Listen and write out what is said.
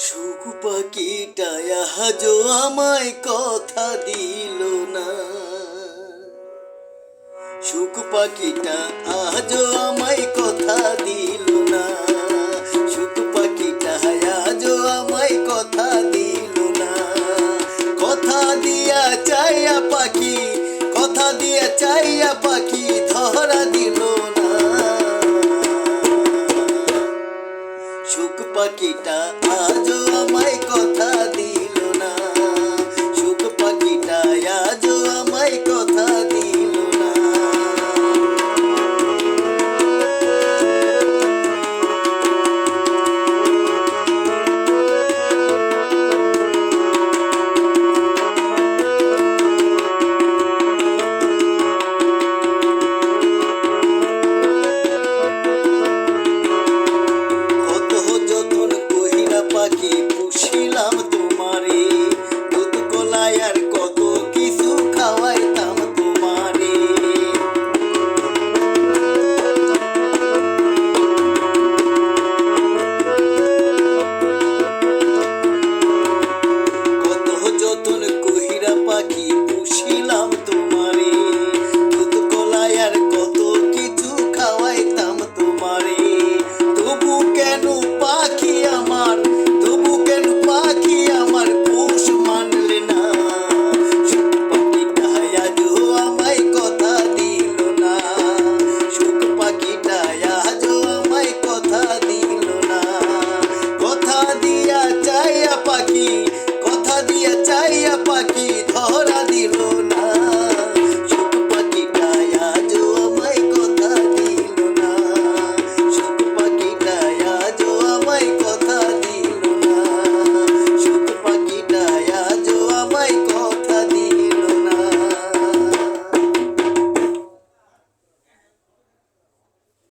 সুখ পাখিটা আজও আমায় কথা দিল না। সুখ পাখিটা আজও আমায় কথা দিল না। সুখ পাখিটা আজও আমায় কথা দিল না। কথা দিয়া চাইয়া পাখি, কথা দিয়া চাইয়া পাখি। পাখিটা আজও আমায় কথা দিল। Yeah.